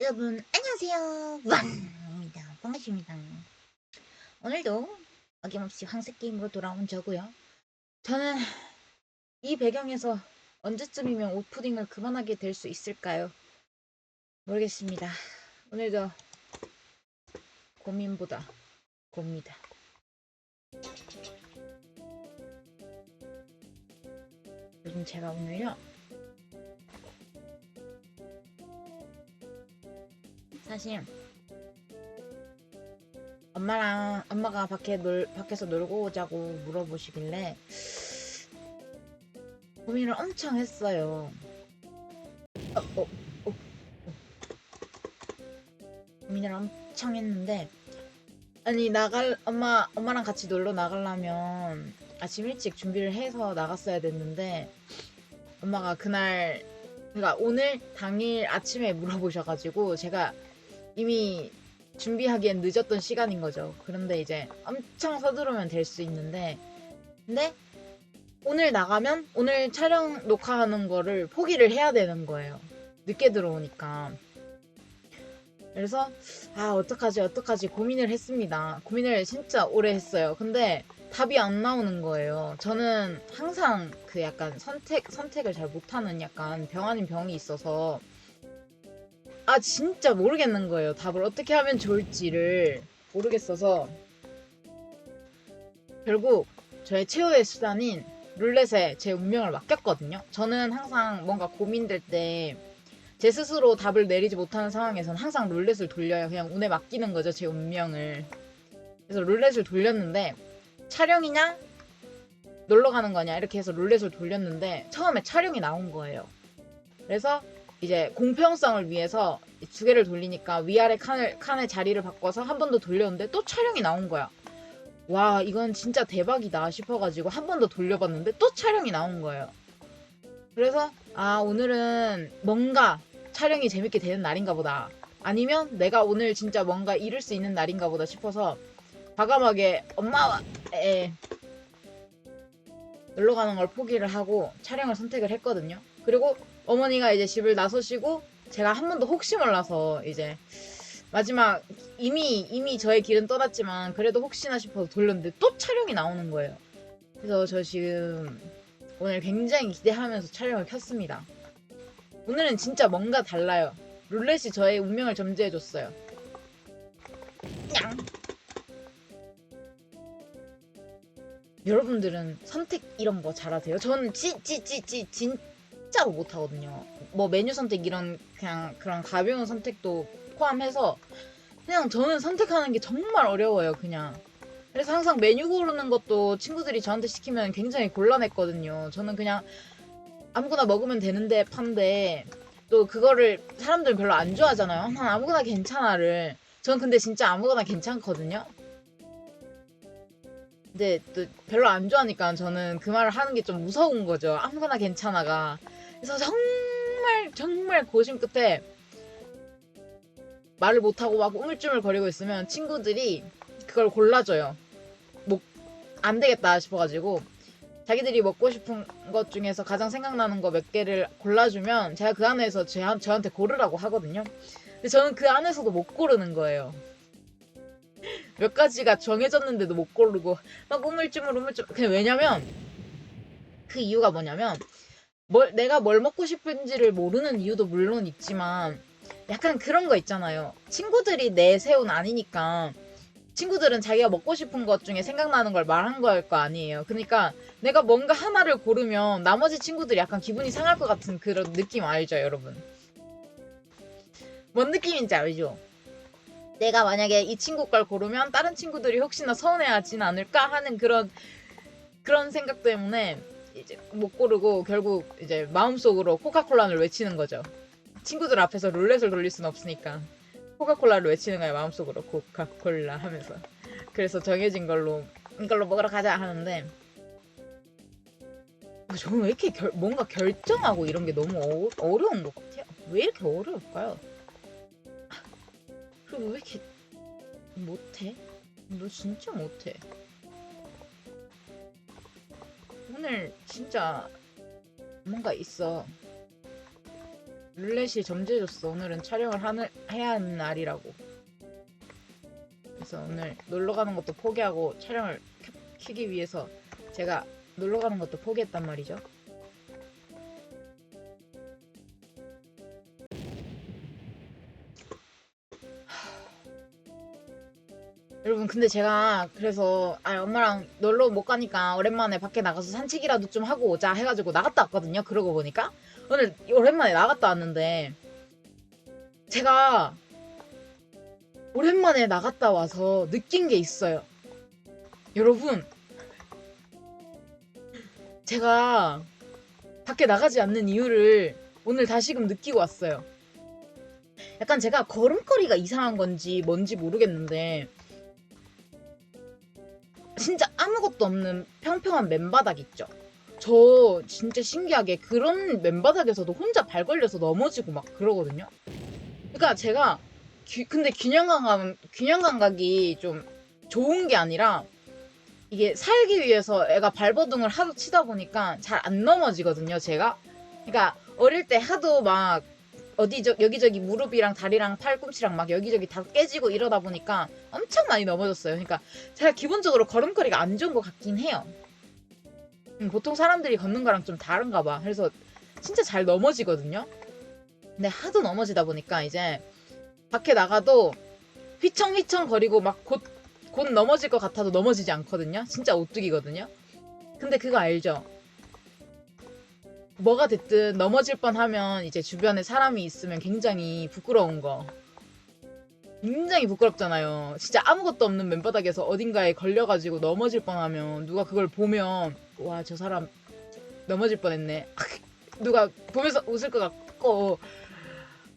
여러분 안녕하세요. 왕입니다. 반갑습니다. 오늘도 어김없이 황색 게임으로 돌아온 저고요. 저는 이 배경에서 언제쯤이면 오프닝을 그만하게 될 수 있을까요? 모르겠습니다. 오늘도 고민보다 곱니다. 요즘 제가 오늘요 사실 엄마랑 엄마가 밖에 놀 밖에서 놀고 오자고 물어보시길래 고민을 엄청 했어요. 어, 어, 어, 어. 고민을 엄청 했는데 아니 나갈 엄마 엄마랑 같이 놀러 나가려면 아침 일찍 준비를 해서 나갔어야 됐는데 엄마가 그날 그러니까 오늘 당일 아침에 물어보셔가지고 제가 이미 준비하기엔 늦었던 시간인 거죠. 그런데 이제 엄청 서두르면 될 수 있는데, 근데 오늘 나가면 오늘 촬영 녹화하는 거를 포기를 해야 되는 거예요. 늦게 들어오니까. 그래서 아 어떡하지 어떡하지 고민을 했습니다. 고민을 진짜 오래 했어요. 근데 답이 안 나오는 거예요. 저는 항상 그 약간 선택 선택을 잘 못하는 약간 병 아닌 병이 있어서 아 진짜 모르겠는 거예요. 답을 어떻게 하면 좋을지를 모르겠어서 결국 저의 최후의 수단인 룰렛에 제 운명을 맡겼거든요. 저는 항상 뭔가 고민될 때 제 스스로 답을 내리지 못하는 상황에서는 항상 룰렛을 돌려요. 그냥 운에 맡기는 거죠, 제 운명을. 그래서 룰렛을 돌렸는데 촬영이냐 놀러 가는 거냐 이렇게 해서 룰렛을 돌렸는데 처음에 촬영이 나온 거예요. 그래서 이제 공평성을 위해서 두 개를 돌리니까 위아래 칸을, 칸의 자리를 바꿔서 한 번 더 돌렸는데 또 촬영이 나온 거야. 와, 이건 진짜 대박이다 싶어가지고 한 번 더 돌려봤는데 또 촬영이 나온 거예요. 그래서, 아, 오늘은 뭔가 촬영이 재밌게 되는 날인가 보다. 아니면 내가 오늘 진짜 뭔가 이룰 수 있는 날인가 보다 싶어서 과감하게 엄마와 에 놀러 가는 걸 포기를 하고 촬영을 선택을 했거든요. 그리고 어머니가 이제 집을 나서시고 제가 한 번도 혹시 몰라서 이제 마지막 이미 이미 저의 길은 떠났지만 그래도 혹시나 싶어서 돌렸는데 또 촬영이 나오는 거예요. 그래서 저 지금 오늘 굉장히 기대하면서 촬영을 켰습니다. 오늘은 진짜 뭔가 달라요. 룰렛이 저의 운명을 점지해줬어요. 냥. 여러분들은 선택 이런 거 잘하세요? 저는 찌찌찌찌 진 짜로 못하거든요. 뭐 메뉴 선택 이런 그냥 그런 가벼운 선택도 포함해서 그냥 저는 선택하는 게 정말 어려워요. 그냥. 그래서 항상 메뉴 고르는 것도 친구들이 저한테 시키면 굉장히 곤란했거든요. 저는 그냥 아무거나 먹으면 되는데 판데 또 그거를 사람들은 별로 안 좋아하잖아요. 난 아무거나 괜찮아를. 저는 근데 진짜 아무거나 괜찮거든요. 근데 또 별로 안 좋아하니까 저는 그 말을 하는 게 좀 무서운 거죠. 아무거나 괜찮아가. 그래서 정말 정말 고심 끝에 말을 못하고 막 우물쭈물 거리고 있으면 친구들이 그걸 골라줘요. 뭐 안 되겠다 싶어가지고 자기들이 먹고 싶은 것 중에서 가장 생각나는 거 몇 개를 골라주면 제가 그 안에서 제, 저한테 고르라고 하거든요. 근데 저는 그 안에서도 못 고르는 거예요. 몇 가지가 정해졌는데도 못 고르고 막 우물쭈물 우물쭈물 그냥 왜냐면 그 이유가 뭐냐면 뭘 내가 뭘 먹고 싶은지를 모르는 이유도 물론 있지만 약간 그런 거 있잖아요. 친구들이 내세운 아니니까 친구들은 자기가 먹고 싶은 것 중에 생각나는 걸 말한 걸 거 아니에요. 그러니까 내가 뭔가 하나를 고르면 나머지 친구들이 약간 기분이 상할 것 같은 그런 느낌 알죠, 여러분? 뭔 느낌인지 알죠? 내가 만약에 이 친구 걸 고르면 다른 친구들이 혹시나 서운해하진 않을까 하는 그런 그런 생각 때문에 이제 못 고르고 결국 이제 마음속으로 코카콜라를 외치는 거죠. 친구들 앞에서 룰렛을 돌릴 순 없으니까 코카콜라를 외치는 거예요 마음속으로. 코카콜라 하면서. 그래서 정해진 걸로 이걸로 먹으러 가자 하는데 아, 저는 왜 이렇게 결, 뭔가 결정하고 이런 게 너무 어, 어려운 것 같아요. 왜 이렇게 어려울까요? 그리고 왜 이렇게 못해? 너 진짜 못해 오늘 진짜 뭔가 있어 룰렛이 점지해줬어. 오늘은 촬영을 하는, 해야 하는 날이라고. 그래서 오늘 놀러 가는 것도 포기하고 촬영을 켜- 켜기 위해서 제가 놀러 가는 것도 포기했단 말이죠. 여러분 근데 제가 그래서 아 엄마랑 놀러 못 가니까 오랜만에 밖에 나가서 산책이라도 좀 하고 오자 해가지고 나갔다 왔거든요. 그러고 보니까 오늘 오랜만에 나갔다 왔는데 제가 오랜만에 나갔다 와서 느낀 게 있어요. 여러분 제가 밖에 나가지 않는 이유를 오늘 다시금 느끼고 왔어요. 약간 제가 걸음걸이가 이상한 건지 뭔지 모르겠는데 진짜 아무것도 없는 평평한 맨바닥 있죠. 저 진짜 신기하게 그런 맨바닥에서도 혼자 발 걸려서 넘어지고 막 그러거든요. 그러니까 제가 귀- 근데 균형 감각 균형 감각이 좀 좋은 게 아니라 이게 살기 위해서 애가 발버둥을 하도 치다 보니까 잘 안 넘어지거든요. 제가 그러니까 어릴 때 하도 막 어디 저 여기저기 무릎이랑 다리랑 팔꿈치랑 막 여기저기 다 깨지고 이러다 보니까 엄청 많이 넘어졌어요. 그러니까 제가 기본적으로 걸음걸이가 안 좋은 것 같긴 해요. 음, 보통 사람들이 걷는 거랑 좀 다른가 봐. 그래서 진짜 잘 넘어지거든요. 근데 하도 넘어지다 보니까 이제 밖에 나가도 휘청휘청 거리고 막 곧, 곧 넘어질 것 같아도 넘어지지 않거든요. 진짜 오뚜기거든요. 근데 그거 알죠? 뭐가 됐든 넘어질 뻔 하면 이제 주변에 사람이 있으면 굉장히 부끄러운 거. 굉장히 부끄럽잖아요. 진짜 아무것도 없는 맨바닥에서 어딘가에 걸려가지고 넘어질 뻔하면 누가 그걸 보면 와 저 사람 넘어질 뻔했네. 누가 보면서 웃을 것 같고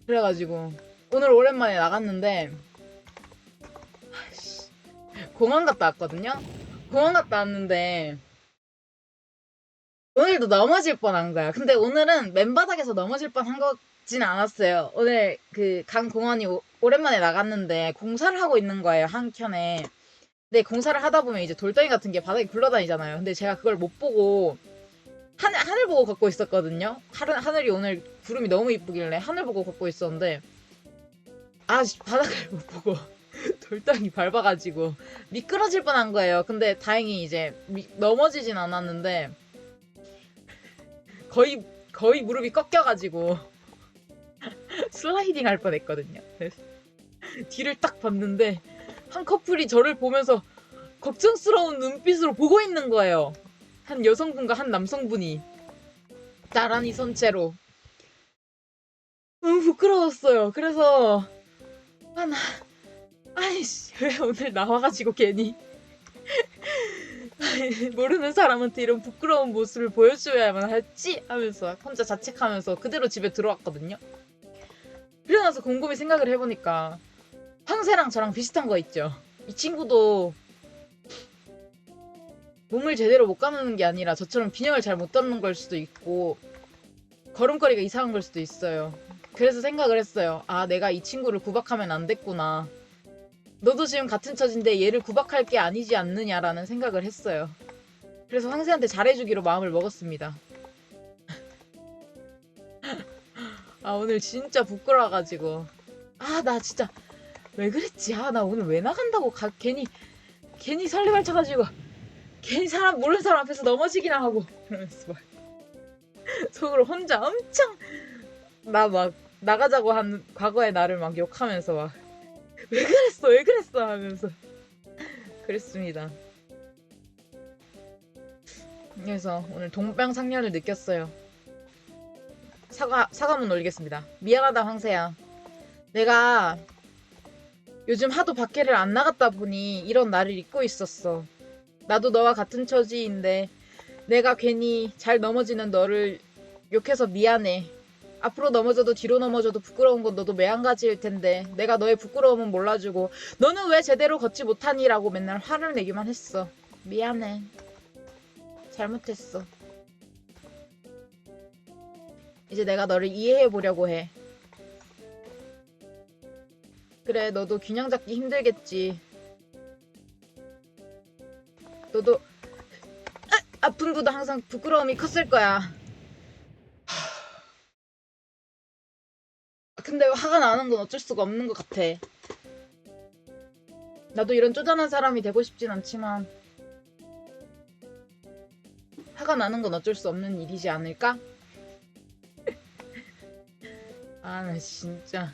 그래가지고 오늘 오랜만에 나갔는데 공항 갔다 왔거든요. 공항 갔다 왔는데 오늘도 넘어질 뻔한 거야. 근데 오늘은 맨바닥에서 넘어질 뻔한 거진 않았어요. 오늘 그 강 공원이 오, 오랜만에 나갔는데 공사를 하고 있는 거예요 한 켠에. 근데 공사를 하다 보면 이제 돌덩이 같은 게 바닥에 굴러다니잖아요. 근데 제가 그걸 못 보고 하늘 하늘 보고 걷고 있었거든요. 하늘 하늘이 오늘 구름이 너무 이쁘길래 하늘 보고 걷고 있었는데 아 씨, 바닥을 못 보고 돌덩이 밟아가지고 미끄러질 뻔한 거예요. 근데 다행히 이제 미- 넘어지진 않았는데 거의 거의 무릎이 꺾여가지고 슬라이딩 할 뻔했거든요. 그래서 뒤를 딱 봤는데 한 커플이 저를 보면서 걱정스러운 눈빛으로 보고 있는 거예요. 한 여성분과 한 남성분이 나란히 선 채로 너무 부끄러웠어요. 그래서 아나 아이씨 왜 오늘 나와가지고 괜히 모르는 사람한테 이런 부끄러운 모습을 보여줘야만 할지 하면서 혼자 자책하면서 그대로 집에 들어왔거든요. 그러고 나서 곰곰이 생각을 해보니까 황새랑 저랑 비슷한 거 있죠. 이 친구도 몸을 제대로 못 가누는 게 아니라 저처럼 균형을 잘 못 잡는 걸 수도 있고 걸음걸이가 이상한 걸 수도 있어요. 그래서 생각을 했어요. 아, 내가 이 친구를 구박하면 안 됐구나. 너도 지금 같은 처지인데 얘를 구박할 게 아니지 않느냐라는 생각을 했어요. 그래서 황새한테 잘해주기로 마음을 먹었습니다. 아 오늘 진짜 부끄러워가지고 아 나 진짜 왜 그랬지? 아 나 오늘 왜 나간다고 가, 괜히 괜히 설레발 쳐가지고 괜히 사람 모르는 사람 앞에서 넘어지기나 하고 그러면서 막 속으로 혼자 엄청 나 막 나가자고 한 과거의 나를 막 욕하면서 막 왜 그랬어 왜 그랬어 하면서 그랬습니다. 그래서 오늘 동병상련을 느꼈어요. 사과 사과문 올리겠습니다. 미안하다 황새야. 내가 요즘 하도 밖에를 안 나갔다 보니 이런 나를 잊고 있었어. 나도 너와 같은 처지인데 내가 괜히 잘 넘어지는 너를 욕해서 미안해. 앞으로 넘어져도 뒤로 넘어져도 부끄러운 건 너도 매한가지일 텐데 내가 너의 부끄러움은 몰라주고 너는 왜 제대로 걷지 못하니라고 맨날 화를 내기만 했어. 미안해. 잘못했어. 이제 내가 너를 이해해 보려고 해. 그래, 너도 균형 잡기 힘들겠지. 너도 아, 아픔보다 항상 부끄러움이 컸을 거야. 근데 화가 나는 건 어쩔 수가 없는 것 같아. 나도 이런 쪼잔한 사람이 되고 싶진 않지만 화가 나는 건 어쩔 수 없는 일이지 않을까? 아, 나 진짜.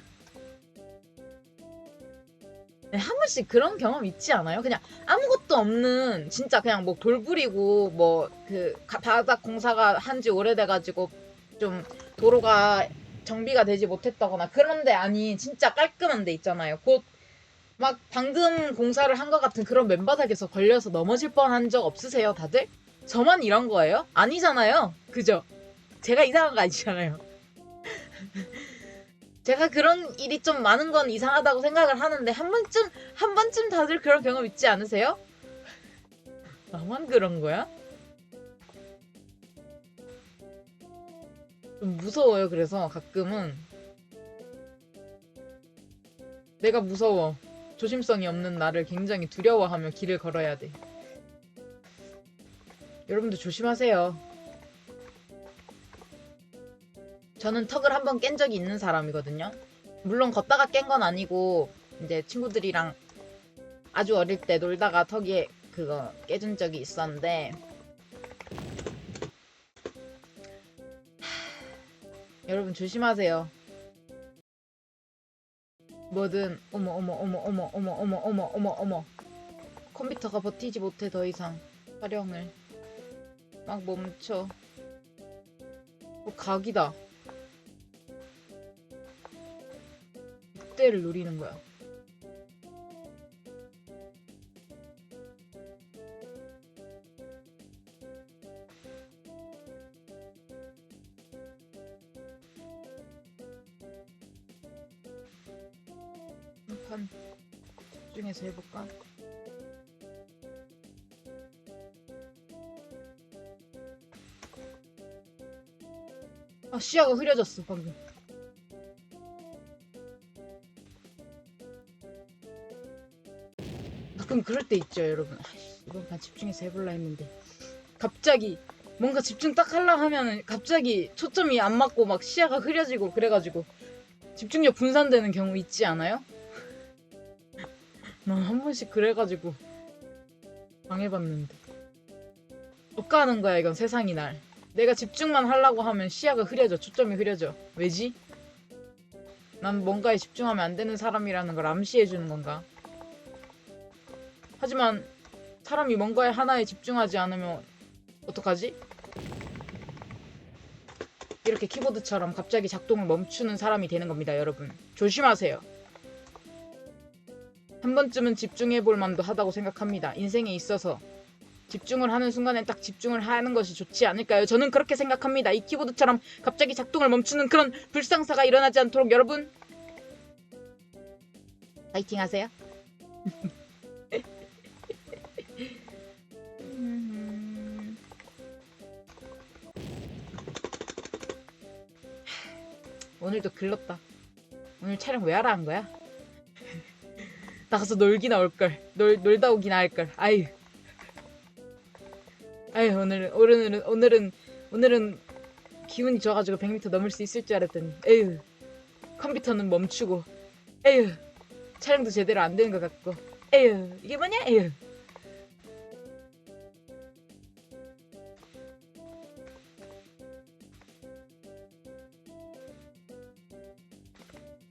네, 한 번씩 그런 경험 있지 않아요? 그냥 아무것도 없는 진짜 그냥 뭐 돌부리고 뭐 그 바닥 공사가 한 지 오래돼가지고 좀 도로가 정비가 되지 못했다거나 그런데 아니 진짜 깔끔한 데 있잖아요. 곧 막 방금 공사를 한 것 같은 그런 맨바닥에서 걸려서 넘어질 뻔한 적 없으세요, 다들? 저만 이런 거예요? 아니잖아요. 그죠? 제가 이상한 거 아니잖아요. 제가 그런 일이 좀 많은 건 이상하다고 생각을 하는데 한 번쯤 한 번쯤 다들 그런 경험 있지 않으세요? 나만 그런 거야? 좀 무서워요. 그래서 가끔은 내가 무서워. 조심성이 없는 나를 굉장히 두려워하며 길을 걸어야 돼. 여러분들 조심하세요. 저는 턱을 한 번 깬 적이 있는 사람이거든요. 물론 걷다가 깬 건 아니고 이제 친구들이랑 아주 어릴 때 놀다가 턱이 그거 깨진 적이 있었는데 여러분 조심하세요. 뭐든 어머 어머 어머 어머 어머 어머 어머 어머 어머 컴퓨터가 버티지 못해 더 이상 촬영을 막 멈춰. 뭐 각이다. 이때를 노리는 거야. 시야가 흐려졌어 방금. 가끔 그럴 때 있죠 여러분. 이번 판 집중해서 해볼라 했는데 갑자기 뭔가 집중 딱 하려 하면은 갑자기 초점이 안 맞고 막 시야가 흐려지고 그래가지고 집중력 분산되는 경우 있지 않아요? 난 한 번씩 그래가지고 방해받는데 억까하는 거야 이건 세상이 날 내가 집중만 하려고 하면 시야가 흐려져 초점이 흐려져 왜지? 난 뭔가에 집중하면 안 되는 사람이라는 걸 암시해주는 건가? 하지만 사람이 뭔가에 하나에 집중하지 않으면 어떡하지? 이렇게 키보드처럼 갑자기 작동을 멈추는 사람이 되는 겁니다, 여러분. 조심하세요. 한 번쯤은 집중해 볼 만도 하다고 생각합니다. 인생에 있어서 집중을 하는 순간엔 딱 집중을 하는 것이 좋지 않을까요? 저는 그렇게 생각합니다. 이 키보드처럼 갑자기 작동을 멈추는 그런 불상사가 일어나지 않도록 여러분 파이팅 하세요. 음. 오늘도 글렀다. 오늘 촬영 왜 하라 한 거야? 나가서 놀기나 올걸. 놀, 놀다 오기나 할걸. 아유. 아유, 오늘은, 오늘은, 오늘은, 오늘은 기운이 좋아가지고 100m 넘을 수 있을 줄 알았더니, 에휴. 컴퓨터는 멈추고, 에휴. 촬영도 제대로 안 되는 것 같고, 에휴. 이게 뭐냐, 에휴.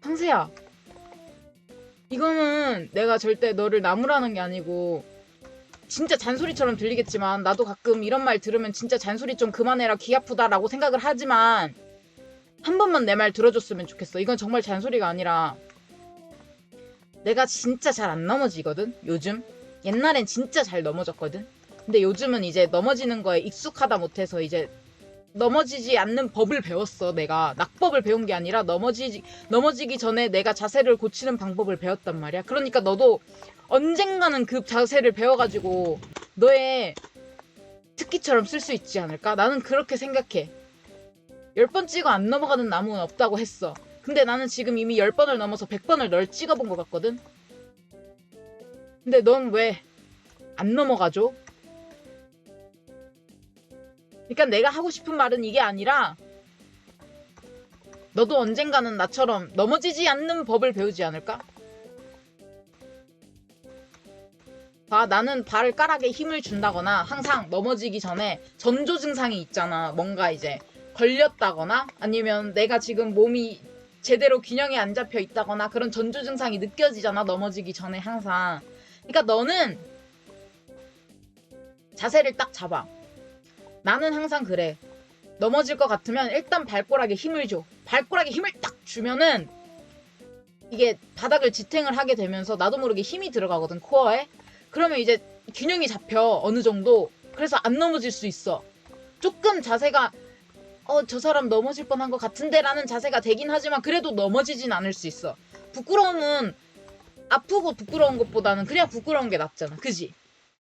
황세야. 이거는 내가 절대 너를 나무라는 게 아니고 진짜 잔소리처럼 들리겠지만 나도 가끔 이런 말 들으면 진짜 잔소리 좀 그만해라 귀 아프다라고 생각을 하지만 한 번만 내 말 들어줬으면 좋겠어. 이건 정말 잔소리가 아니라 내가 진짜 잘 안 넘어지거든 요즘 옛날엔 진짜 잘 넘어졌거든 근데 요즘은 이제 넘어지는 거에 익숙하다 못해서 이제 넘어지지 않는 법을 배웠어 내가. 낙법을 배운 게 아니라 넘어지지 넘어지기 전에 내가 자세를 고치는 방법을 배웠단 말이야. 그러니까 너도 언젠가는 그 자세를 배워가지고 너의 특기처럼 쓸 수 있지 않을까? 나는 그렇게 생각해. 열 번 찍어 안 넘어가는 나무는 없다고 했어. 근데 나는 지금 이미 열 번을 넘어서 백 번을 널 찍어본 것 같거든. 근데 넌 왜 안 넘어가죠? 그러니까 내가 하고 싶은 말은 이게 아니라 너도 언젠가는 나처럼 넘어지지 않는 법을 배우지 않을까? 봐, 나는 발가락에 힘을 준다거나 항상 넘어지기 전에 전조 증상이 있잖아. 뭔가 이제 걸렸다거나 아니면 내가 지금 몸이 제대로 균형이 안 잡혀 있다거나 그런 전조 증상이 느껴지잖아. 넘어지기 전에 항상. 그러니까 너는 자세를 딱 잡아. 나는 항상 그래. 넘어질 것 같으면 일단 발가락에 힘을 줘. 발가락에 힘을 딱 주면은 이게 바닥을 지탱을 하게 되면서 나도 모르게 힘이 들어가거든 코어에. 그러면 이제 균형이 잡혀 어느 정도. 그래서 안 넘어질 수 있어. 조금 자세가 어 저 사람 넘어질 뻔한 것 같은데 라는 자세가 되긴 하지만 그래도 넘어지진 않을 수 있어. 부끄러움은 아프고 부끄러운 것보다는 그냥 부끄러운 게 낫잖아. 그지?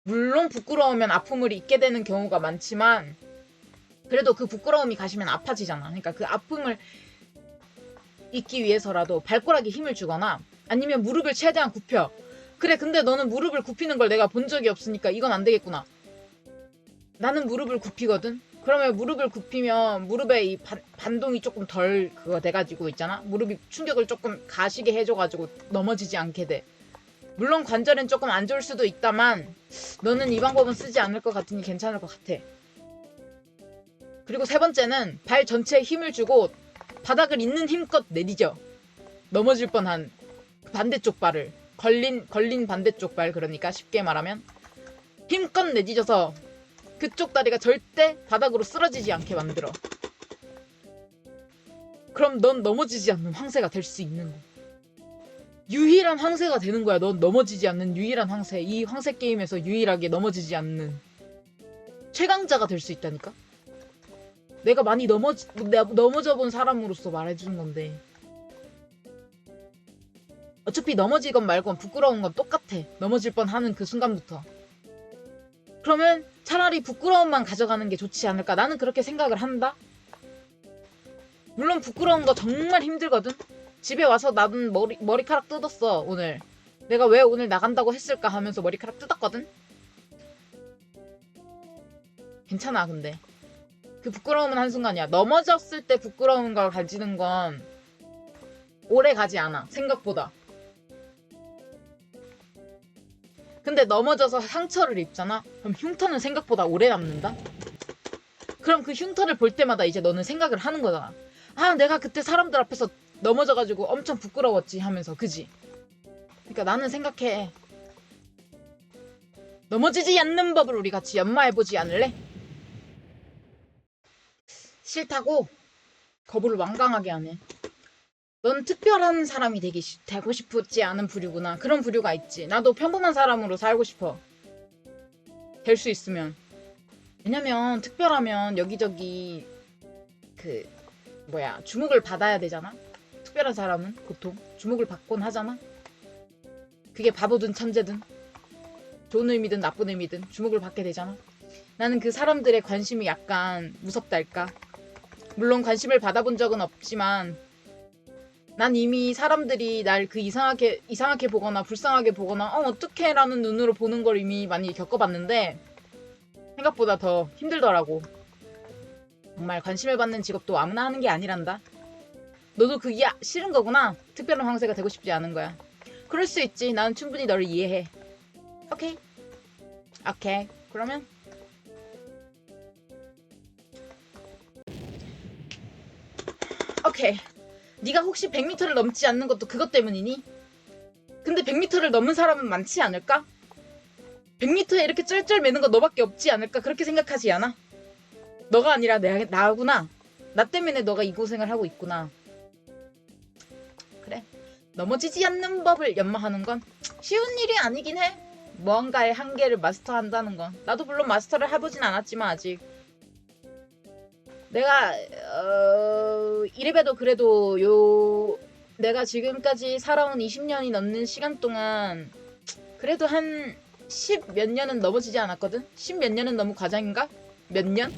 물론 부끄러우면 아픔을 잊게 되는 경우가 많지만 그래도 그 부끄러움이 가시면 아파지잖아. 그러니까 그 아픔을 잊기 위해서라도 발가락에 힘을 주거나 아니면 무릎을 최대한 굽혀. 그래, 근데 너는 무릎을 굽히는 걸 내가 본 적이 없으니까 이건 안 되겠구나. 나는 무릎을 굽히거든. 그러면 무릎을 굽히면 무릎에 이 반, 반동이 조금 덜 그거 돼가지고 있잖아. 무릎이 충격을 조금 가시게 해줘가지고 넘어지지 않게 돼. 물론 관절은 조금 안 좋을 수도 있다만 너는 이 방법은 쓰지 않을 것 같으니 괜찮을 것 같아. 그리고 세 번째는 발 전체에 힘을 주고 바닥을 있는 힘껏 내리죠. 넘어질 뻔한 반대쪽 발을 걸린 걸린 반대쪽 발 그러니까 쉽게 말하면 힘껏 내디뎌서 그쪽 다리가 절대 바닥으로 쓰러지지 않게 만들어. 그럼 넌 넘어지지 않는 황새가 될 수 있는 거. 유일한 황새가 되는 거야. 넌 넘어지지 않는 유일한 황새. 이 황새 게임에서 유일하게 넘어지지 않는 최강자가 될 수 있다니까. 내가 많이 넘어지, 내가 넘어져 본 사람으로서 말해 주는 건데. 어차피 넘어지건 말건 부끄러운 건 똑같아. 넘어질 뻔 하는 그 순간부터. 그러면 차라리 부끄러움만 가져가는 게 좋지 않을까. 나는 그렇게 생각을 한다. 물론 부끄러운 거 정말 힘들거든. 집에 와서 나는 머리, 머리카락 뜯었어, 오늘. 내가 왜 오늘 나간다고 했을까 하면서 머리카락 뜯었거든? 괜찮아, 근데. 그 부끄러움은 한순간이야. 넘어졌을 때 부끄러운 걸 가지는 건 오래 가지 않아. 생각보다. 근데 넘어져서 상처를 입잖아? 그럼 흉터는 생각보다 오래 남는다? 그럼 그 흉터를 볼 때마다 이제 너는 생각을 하는 거잖아. 아, 내가 그때 사람들 앞에서 넘어져가지고 엄청 부끄러웠지 하면서, 그지? 그러니까 나는 생각해. 넘어지지 않는 법을 우리 같이 연마해보지 않을래? 싫다고 거부를 완강하게 하네. 넌 특별한 사람이 되기 시- 되고 싶지 않은 부류구나. 그런 부류가 있지. 나도 평범한 사람으로 살고 싶어. 될 수 있으면. 왜냐면 특별하면 여기저기 그 뭐야 주목을 받아야 되잖아. 특별한 사람은 보통 주목을 받곤 하잖아. 그게 바보든 천재든 좋은 의미든 나쁜 의미든 주목을 받게 되잖아. 나는 그 사람들의 관심이 약간 무섭달까. 물론 관심을 받아본 적은 없지만 난 이미 사람들이 날 그 이상하게 이상하게 보거나 불쌍하게 보거나 어 어떡해라는 눈으로 보는 걸 이미 많이 겪어봤는데 생각보다 더 힘들더라고. 정말 관심을 받는 직업도 아무나 하는 게 아니란다. 너도 그게 아- 싫은 거구나. 특별한 황새가 되고 싶지 않은 거야. 그럴 수 있지. 나는 충분히 너를 이해해. 오케이. 오케이. 그러면 오케이. 네가 혹시 100m를 넘지 않는 것도 그것 때문이니? 근데 100m를 넘은 사람은 많지 않을까? 100m에 이렇게 쩔쩔 매는 거 너밖에 없지 않을까? 그렇게 생각하지 않아? 너가 아니라 내, 나구나. 나 때문에 너가 이 고생을 하고 있구나. 넘어지지 않는 법을 연마하는 건 쉬운 일이 아니긴 해. 무언가의 한계를 마스터한다는 건. 나도 물론 마스터를 해보진 않았지만 아직. 내가 어, 이래봬도 그래도 요 내가 지금까지 살아온 20년이 넘는 시간 동안 그래도 한 10 몇 년은 넘어지지 않았거든? 10 몇 년은 너무 과장인가? 몇 년?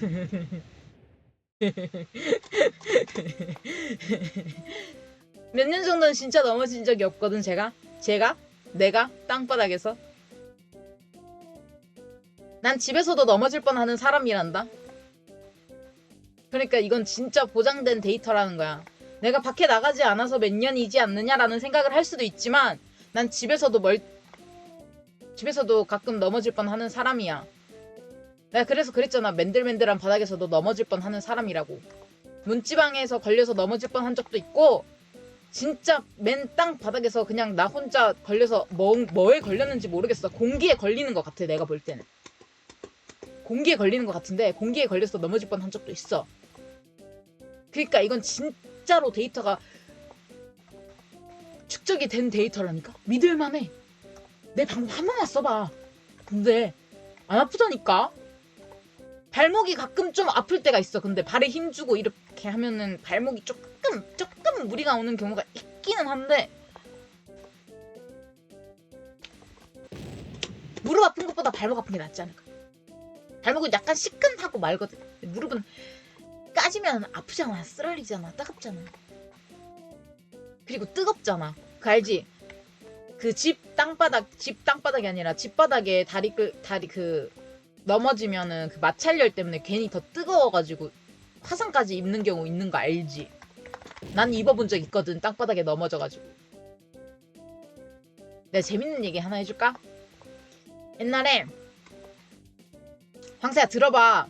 몇 년 정도는 진짜 넘어진 적이 없거든 제가 제가 내가 땅바닥에서 난 집에서도 넘어질 뻔하는 사람이란다 그러니까 이건 진짜 보장된 데이터라는 거야. 내가 밖에 나가지 않아서 몇 년이지 않느냐라는 생각을 할 수도 있지만 난 집에서도 멀 집에서도 가끔 넘어질 뻔하는 사람이야. 내가 그래서 그랬잖아. 맨들맨들한 바닥에서도 넘어질 뻔하는 사람이라고. 문지방에서 걸려서 넘어질 뻔한 적도 있고 진짜 맨 땅 바닥에서 그냥 나 혼자 걸려서 뭐, 뭐에 걸렸는지 모르겠어. 공기에 걸리는 것 같아. 내가 볼 때는. 공기에 걸리는 것 같은데 공기에 걸려서 넘어질 뻔한 적도 있어. 그러니까 이건 진짜로 데이터가 축적이 된 데이터라니까 믿을만해. 내 방법 한 번만 써봐. 근데 안 아프다니까. 발목이 가끔 좀 아플 때가 있어. 근데 발에 힘 주고 이렇게 하면은 발목이 조금 조금 무리가 오는 경우가 있기는 한데 무릎 아픈 것보다 발목 아픈 게 낫지 않을까? 발목은 약간 시큰하고 말거든. 무릎은 까지면 아프잖아, 쓰라리잖아, 따갑잖아. 그리고 뜨겁잖아. 그 알지? 그 집 땅바닥, 집 땅바닥이 아니라 집 바닥에 다리 그 다리 그 넘어지면은 그 마찰열 때문에 괜히 더 뜨거워가지고 화상까지 입는 경우 있는 거 알지? 난 입어본 적 있거든 땅바닥에 넘어져가지고. 내가 재밌는 얘기 하나 해줄까? 옛날에 황새야 들어봐.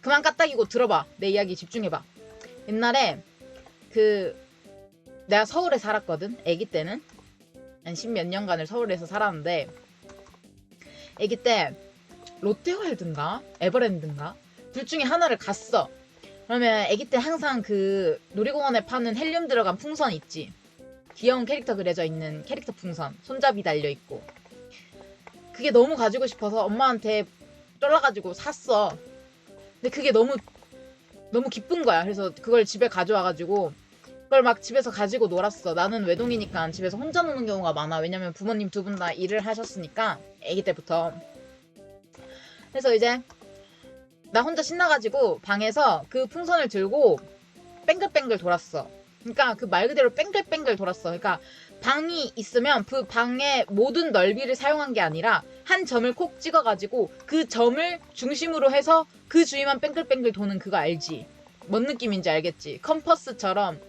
그만 까딱이고 들어봐. 내 이야기 집중해봐. 옛날에 그 내가 서울에 살았거든. 아기 때는 한 십몇 년간을 서울에서 살았는데 아기 때 롯데월드인가 에버랜드인가 둘 중에 하나를 갔어. 그러면 아기 때 항상 그 놀이공원에 파는 헬륨 들어간 풍선 있지. 귀여운 캐릭터 그려져 있는 캐릭터 풍선 손잡이 달려 있고 그게 너무 가지고 싶어서 엄마한테 쫄라가지고 샀어. 근데 그게 너무 너무 기쁜 거야. 그래서 그걸 집에 가져와가지고 그걸 막 집에서 가지고 놀았어. 나는 외동이니까 집에서 혼자 노는 경우가 많아. 왜냐면 부모님 두 분 다 일을 하셨으니까 아기 때부터. 그래서 이제 나 혼자 신나가지고 방에서 그 풍선을 들고 뺑글뺑글 돌았어. 그러니까 그 말 그대로 뺑글뺑글 돌았어. 그러니까 방이 있으면 그 방의 모든 넓이를 사용한 게 아니라 한 점을 콕 찍어가지고 그 점을 중심으로 해서 그 주위만 뺑글뺑글 도는 그거 알지? 뭔 느낌인지 알겠지? 컴퍼스처럼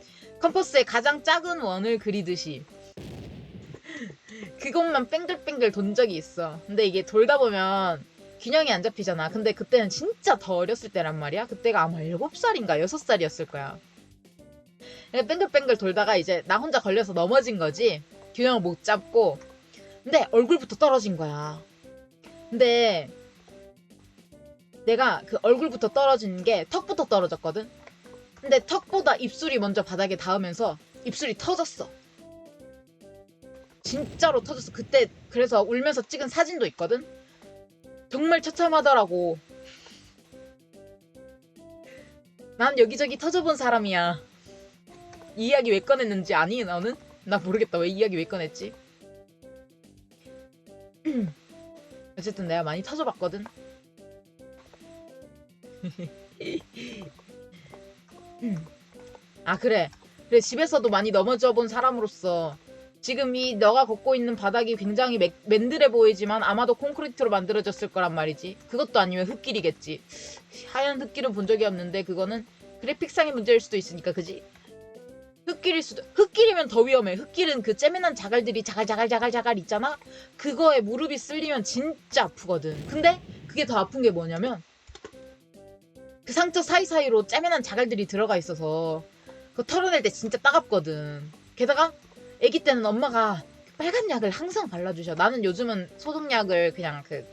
컴퍼스의 가장 작은 원을 그리듯이 그것만 뺑글뺑글 돈 적이 있어. 근데 이게 돌다 보면 균형이 안 잡히잖아. 근데 그때는 진짜 더 어렸을 때란 말이야. 그때가 아마 7살인가 6살이었을 거야. 뺑글뺑글 돌다가 이제 나 혼자 걸려서 넘어진 거지. 균형을 못 잡고. 근데 얼굴부터 떨어진 거야. 근데 내가 그 얼굴부터 떨어진 게 턱부터 떨어졌거든. 근데 턱보다 입술이 먼저 바닥에 닿으면서 입술이 터졌어. 진짜로 터졌어. 그때 그래서 울면서 찍은 사진도 있거든. 정말 처참하더라고. 난 여기저기 터져본 사람이야. 이 이야기 왜 꺼냈는지 아니 너는? 나 모르겠다. 왜이 이야기 왜 꺼냈지? 어쨌든 내가 많이 터져봤거든. 아 그래. 그래 집에서도 많이 넘어져 본 사람으로서 지금 이 너가 걷고 있는 바닥이 굉장히 맥- 맨들해 보이지만 아마도 콘크리트로 만들어졌을 거란 말이지. 그것도 아니면 흙길이겠지. 하얀 흙길은 본 적이 없는데 그거는 그래픽상의 문제일 수도 있으니까 그지? 흙길일 수도 흙길이면 더 위험해. 흙길은 그 째매난 자갈들이 자갈자갈자갈자갈 있잖아. 그거에 무릎이 쓸리면 진짜 아프거든. 근데 그게 더 아픈 게 뭐냐면 그 상처 사이사이로 째매난 자갈들이 들어가 있어서 그거 털어낼 때 진짜 따갑거든. 게다가 아기 때는 엄마가 빨간 약을 항상 발라주셔. 나는 요즘은 소독약을 그냥 그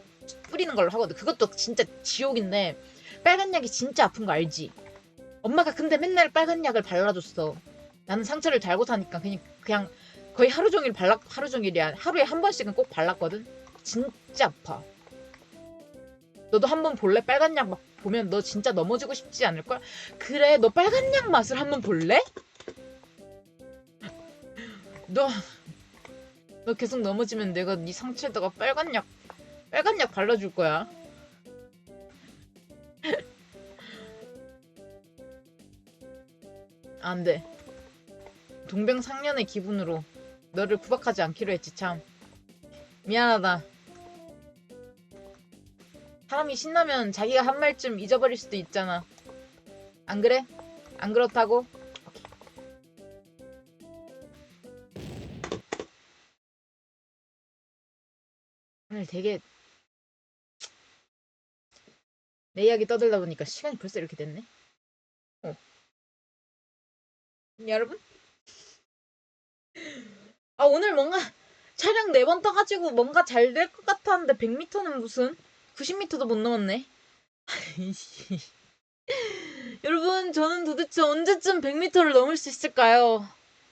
뿌리는 걸로 하거든. 그것도 진짜 지옥인데 빨간 약이 진짜 아픈 거 알지? 엄마가 근데 맨날 빨간 약을 발라줬어. 나는 상처를 달고 사니까 그냥 그냥 거의 하루 종일 발라 하루 종일이야. 하루에 한 번씩은 꼭 발랐거든. 진짜 아파. 너도 한 번 볼래? 빨간 약 막 보면 너 진짜 넘어지고 싶지 않을 걸? 그래, 너 빨간 약 맛을 한번 볼래? 너, 너 계속 넘어지면 내가 네 상처에다가 빨간 약, 빨간 약 발라줄 거야. 안 돼. 동병상련의 기분으로 너를 구박하지 않기로 했지 참. 미안하다. 사람이 신나면 자기가 한 말쯤 잊어버릴 수도 있잖아. 안 그래? 안 그렇다고? 오늘 되게 내 이야기 떠들다 보니까 시간이 벌써 이렇게 됐네. 어. 여러분? 아 오늘 뭔가 촬영 네 번 떠가지고 뭔가 잘 될 것 같았는데 100m는 무슨 90m도 못 넘었네. 여러분 저는 도대체 언제쯤 100m를 넘을 수 있을까요?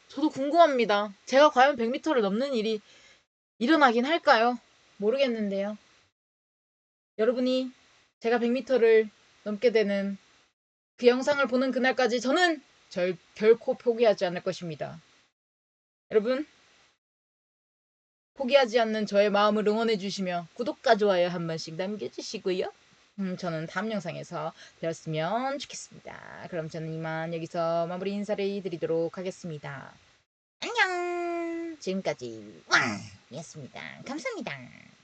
저도 궁금합니다. 제가 과연 100m를 넘는 일이 일어나긴 할까요? 모르겠는데요. 여러분이 제가 100m를 넘게 되는 그 영상을 보는 그날까지 저는 절 결코 포기하지 않을 것입니다. 여러분 포기하지 않는 저의 마음을 응원해 주시며 구독과 좋아요 한 번씩 남겨주시고요. 음, 저는 다음 영상에서 뵈었으면 좋겠습니다. 그럼 저는 이만 여기서 마무리 인사를 드리도록 하겠습니다. 안녕! 지금까지 왕 이었습니다. 감사합니다.